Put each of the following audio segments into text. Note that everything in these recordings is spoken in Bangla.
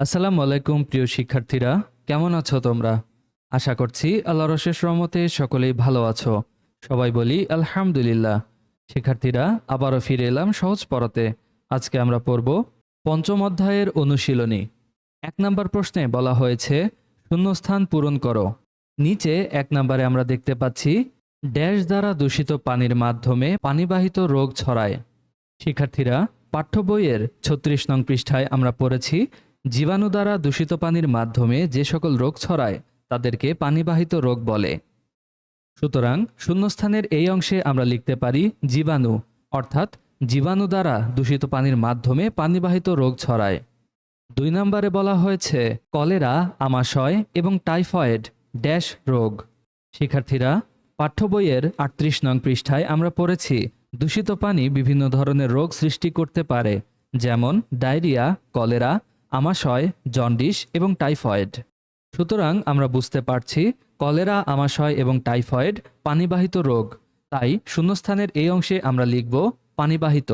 আসসালামু আলাইকুম, প্রিয় শিক্ষার্থীরা। কেমন আছো তোমরা? আশা করছি আল্লাহর অশেষ রহমতে সকলেই ভালো আছো। সবাই বলি, আলহামদুলিল্লাহ। শিক্ষার্থীরা, আবারও ফিরে এলাম সহজ পড়াতে। আজকে আমরা পড়ব পঞ্চম অধ্যায়ের অনুশীলনী। এক নম্বর প্রশ্নে বলা হয়েছে, শূন্যস্থান পূরণ করো। নিচে এক নম্বরে আমরা দেখতে পাচ্ছি, ড্যাশ দ্বারা দূষিত পানির মাধ্যমে পানিবাহিত রোগ ছড়ায়। শিক্ষার্থীরা, পাঠ্য বইয়ের ছত্রিশ নং পৃষ্ঠায় আমরা পড়েছি জীবাণু দ্বারা দূষিত পানির মাধ্যমে যে সকল রোগ ছড়ায়, তাদেরকে পানিবাহিত রোগ বলে। সুতরাং শূন্যস্থানের এই অংশে আমরা লিখতে পারি জীবাণু, অর্থাৎ জীবাণু দ্বারা দূষিত পানির মাধ্যমে পানিবাহিত রোগ ছড়ায়। দুই নম্বরে বলা হয়েছে, কলেরা, আমাশয় এবং টাইফয়েড, ড্যাশ রোগ। শিক্ষার্থীরা, পাঠ্য বইয়ের আটত্রিশ নং পৃষ্ঠায় আমরা পড়েছি, দূষিত পানি বিভিন্ন ধরনের রোগ সৃষ্টি করতে পারে, যেমন ডায়রিয়া, কলেরা আমাশয়, জন্ডিস এবং টাইফয়েড। সুতরাং আমরা বুঝতে পারছি, কলেরা, আমাশয় এবং টাইফয়েড পানিবাহিত রোগ। তাই শূন্যস্থানের এই অংশে আমরা লিখব পানিবাহিত।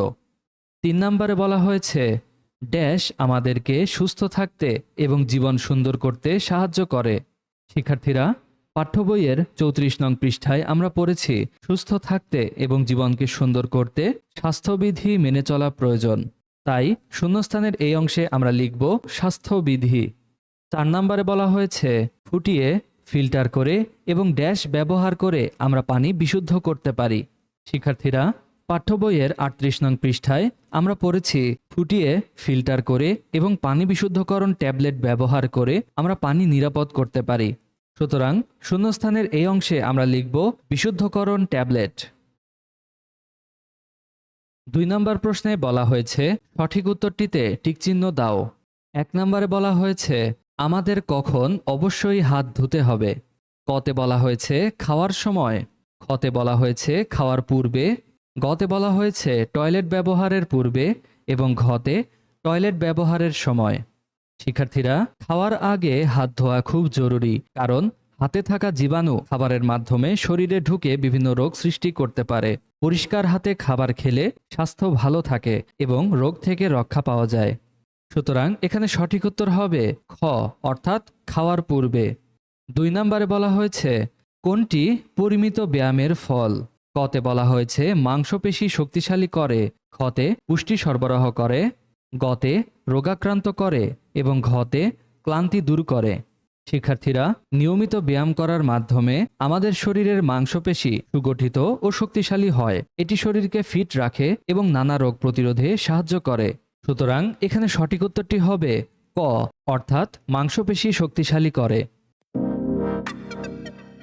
তিন নম্বরে বলা হয়েছে, ড্যাশ আমাদেরকে সুস্থ থাকতে এবং জীবন সুন্দর করতে সাহায্য করে। শিক্ষার্থীরা, পাঠ্য বইয়ের চৌত্রিশ নং পৃষ্ঠায় আমরা পড়েছি, সুস্থ থাকতে এবং জীবনকে সুন্দর করতে স্বাস্থ্যবিধি মেনে চলা প্রয়োজন। তাই শূন্যস্থানের এই অংশে আমরা লিখব স্বাস্থ্যবিধি। চার নম্বরে বলা হয়েছে, ফুটিয়ে, ফিল্টার করে এবং ড্যাশ ব্যবহার করে আমরা পানি বিশুদ্ধ করতে পারি। শিক্ষার্থীরা, পাঠ্য বইয়ের আটত্রিশ নং পৃষ্ঠায় আমরা পড়েছি, ফুটিয়ে, ফিল্টার করে এবং পানি বিশুদ্ধকরণ ট্যাবলেট ব্যবহার করে আমরা পানি নিরাপদ করতে পারি। সুতরাং শূন্যস্থানের এই অংশে আমরা লিখব বিশুদ্ধকরণ ট্যাবলেট। দুই নম্বর প্রশ্নে বলা হয়েছে, সঠিক উত্তরটিতে টিকচিহ্ন দাও। এক নম্বরে বলা হয়েছে, আমাদের কখন অবশ্যই হাত ধুতে হবে। কতে বলা হয়েছে, খাওয়ার সময়। খতে বলা হয়েছে, খাওয়ার পূর্বে। গতে বলা হয়েছে, টয়লেট ব্যবহারের পূর্বে এবং ঘতে টয়লেট ব্যবহারের সময়। শিক্ষার্থীরা, খাওয়ার আগে হাত ধোয়া খুব জরুরি, কারণ হাতে থাকা জীবাণু খাবারের মাধ্যমে শরীরে ঢুকে বিভিন্ন রোগ সৃষ্টি করতে পারে। পরিষ্কার হাতে খাবার খেলে স্বাস্থ্য ভালো থাকে এবং রোগ থেকে রক্ষা পাওয়া যায়। সুতরাং এখানে সঠিক উত্তর হবে খ, অর্থাৎ খাওয়ার পূর্বে। দুই নম্বরে বলা হয়েছে, কোনটি পরিমিত ব্যায়ামের ফল? কতে বলা হয়েছে, মাংসপেশি শক্তিশালী করে খতে পুষ্টি সরবরাহ করে, গতে রোগাক্রান্ত করে এবং ঘতে ক্লান্তি দূর করে। শিক্ষার্থীরা নিয়মিত ব্যায়াম করার মাধ্যমে আমাদের শরীরের মাংসপেশি সুগঠিত ও শক্তিশালী হয়। এটি শরীরকে ফিট রাখে এবং নানা রোগ প্রতিরোধে সাহায্য করে। সুতরাং এখানে সঠিক উত্তরটি হবে ক অর্থাৎ মাংসপেশি শক্তিশালী করে।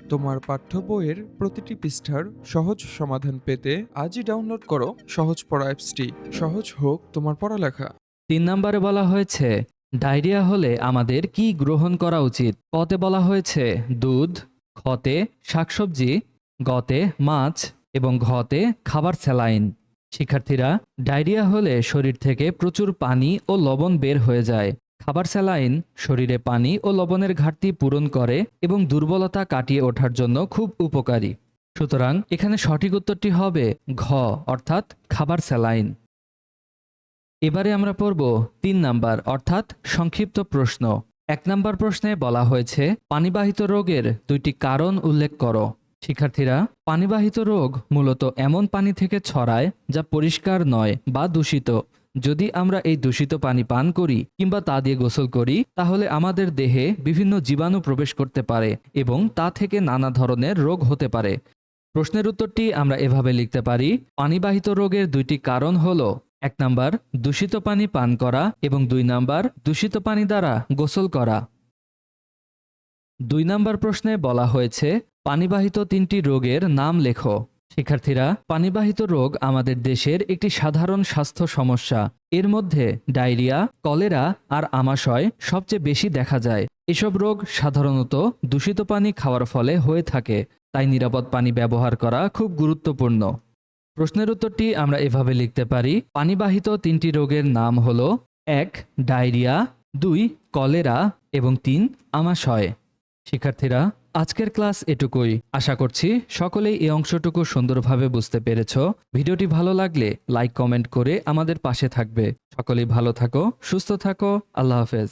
তোমার পাঠ্য বইয়ের প্রতিটি পৃষ্ঠার সহজ সমাধান পেতে আজই ডাউনলোড করো সহজ পড়া অ্যাপসটি। সহজ হোক তোমার পড়ালেখা। তিন নম্বরে বলা হয়েছে ডায়রিয়া হলে আমাদের কি গ্রহণ করা উচিত? কতে বলা হয়েছে, দুধ, খতে শাকসবজি, গতে মাছ এবং ঘতে খাবার স্যালাইন। শিক্ষার্থীরা, ডায়রিয়া হলে শরীর থেকে প্রচুর পানি ও লবণ বের হয়ে যায়। খাবার স্যালাইন শরীরে পানি ও লবণের ঘাটতি পূরণ করে এবং দুর্বলতা কাটিয়ে ওঠার জন্য খুব উপকারী। সুতরাং এখানে সঠিক উত্তরটি হবে ঘ, অর্থাৎ খাবার স্যালাইন। এবারে আমরা পড়ব তিন নাম্বার, অর্থাৎ সংক্ষিপ্ত প্রশ্ন। এক নাম্বার প্রশ্নে বলা হয়েছে, পানিবাহিত রোগের দুইটি কারণ উল্লেখ করো। শিক্ষার্থীরা, পানিবাহিত রোগ মূলত এমন পানি থেকে ছড়ায় যা পরিষ্কার নয় বা দূষিত। যদি আমরা এই দূষিত পানি পান করি কিংবা তা দিয়ে গোসল করি, তাহলে আমাদের দেহে বিভিন্ন জীবাণু প্রবেশ করতে পারে এবং তা থেকে নানা ধরনের রোগ হতে পারে। প্রশ্নের উত্তরটি আমরা এভাবে লিখতে পারি, পানিবাহিত রোগের দুইটি কারণ হলো এক নাম্বার, দূষিত পানি পান করা এবং দুই নাম্বার, দূষিত পানি দ্বারা গোসল করা। দুই নাম্বার প্রশ্নে বলা হয়েছে, পানিবাহিত তিনটি রোগের নাম লেখো। শিক্ষার্থীরা, পানিবাহিত রোগ আমাদের দেশের একটি সাধারণ স্বাস্থ্য সমস্যা। এর মধ্যে ডায়রিয়া, কলেরা আর আমাশয় সবচেয়ে বেশি দেখা যায়। এসব রোগ সাধারণত দূষিত পানি খাওয়ার ফলে হয়ে থাকে, তাই নিরাপদ পানি ব্যবহার করা খুব গুরুত্বপূর্ণ। প্রশ্নের উত্তরটি আমরা এভাবে লিখতে পারি। পানিবাহিত তিনটি রোগের নাম হল, এক, ডায়রিয়া, দুই, কলেরা এবং তিন, আমাশয়। শিক্ষার্থীরা, আজকের ক্লাস এটুকুই। আশা করছি সকলেই এই অংশটুকু সুন্দরভাবে বুঝতে পেরেছ। ভিডিওটি ভালো লাগলে লাইক, কমেন্ট করে আমাদের পাশে থাকবে। সকলেই ভালো থাকো, সুস্থ থাকো, আল্লাহ হাফেজ।